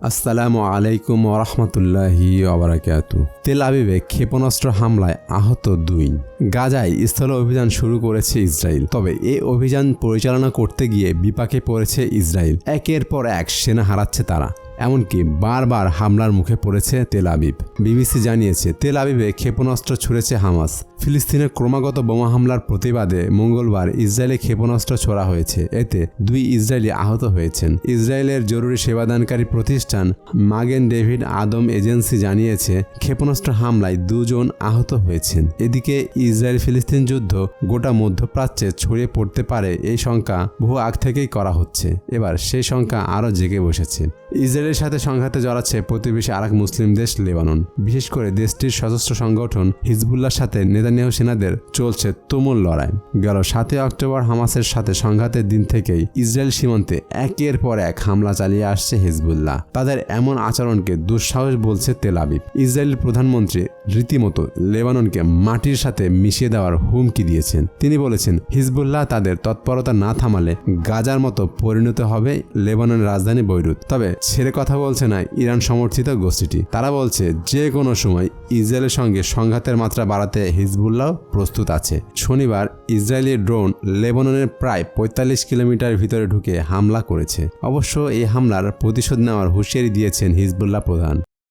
আসসালামু আলাইকুম ওরহমতুল্লাহি ওবরাকাতু তেল আবিবে ক্ষেপণাস্ত্র হামলায় আহত দুই। গাজায় স্থল অভিযান শুরু করেছে ইসরায়েল। তবে এ অভিযান পরিচালনা করতে গিয়ে বিপাকে পড়েছে ইসরায়েল। একের পর এক সেনা হারাচ্ছে তারা। এমনকি বারবার হামলার মুখে পড়েছে তেল আবিব। বিবিসি জানিয়েছে, তেল আবিবে ক্ষেপণাস্ত্র ছুড়েছে হামাস। ফিলিস্তিনের ক্রমাগত বোমা হামলার প্রতিবাদে মঙ্গলবার ইসরায়েলে ক্ষেপণাস্ত্র ছোড়া হয়েছে। এতে দুই ইসরায়েলি আহত হয়েছেন। ইসরায়েলের জরুরি সেবাদানকারী প্রতিষ্ঠান মাগেন ডেভিড আদম এজেন্সি জানিয়েছে, ক্ষেপণাস্ত্র হামলায় দুজন আহত হয়েছেন। এদিকে ইসরায়েল ফিলিস্তিন যুদ্ধ গোটা মধ্যপ্রাচ্যে ছড়িয়ে পড়তে পারে, এই শঙ্কা বহু আগ থেকেই করা হচ্ছে। এবার সেই শঙ্কা আরও জেগে বসেছে। ইসরায়েলের সাথে সংঘাতে জড়াচ্ছে প্রতিবেশী আরেক মুসলিম দেশ লেবানন। বিশেষ করে দেশটির সশস্ত্র সংগঠন হিজবুল্লাহর সাথে নেতানিয়াহু সেনাদের চলছে তুমুল লড়াই। গেল সাতই অক্টোবর হামাসের সাথে সংঘাতের দিন থেকেই ইসরায়েল সীমান্তে একের পর এক হামলা চালিয়ে আসছে হিজবুল্লাহ। তাদের এমন আচরণকে দুঃসাহস বলছে তেল আবিব। ইসরায়েলের প্রধানমন্ত্রী রীতিমতো লেবাননকে মাটির সাথে মিশিয়ে দেওয়ার হুমকি দিয়েছেন। তিনি বলেছেন, হিজবুল্লাহ তাদের তৎপরতা না থামালে গাজার মতো পরিণত হবে লেবাননের রাজধানী বৈরুত। তবে ছেড়ে কথা বলছে না ইরান সমর্থিত গোষ্ঠীটি। তারা বলছে যে কোনো সময় ইসরায়েলের সঙ্গে সংঘাতের মাত্রা বাড়াতে হিজবুল্লাহ প্রস্তুত আছে। শনিবার ইসরায়েলি ড্রোন লেবাননের প্রায় পঁয়তাল্লিশ কিলোমিটার ভিতরে ঢুকে হামলা করেছে। অবশ্য এই হামলার প্রতিশোধ নেওয়ার হুঁশিয়ারি দিয়েছেন হিজবুল্লাহ প্রধান।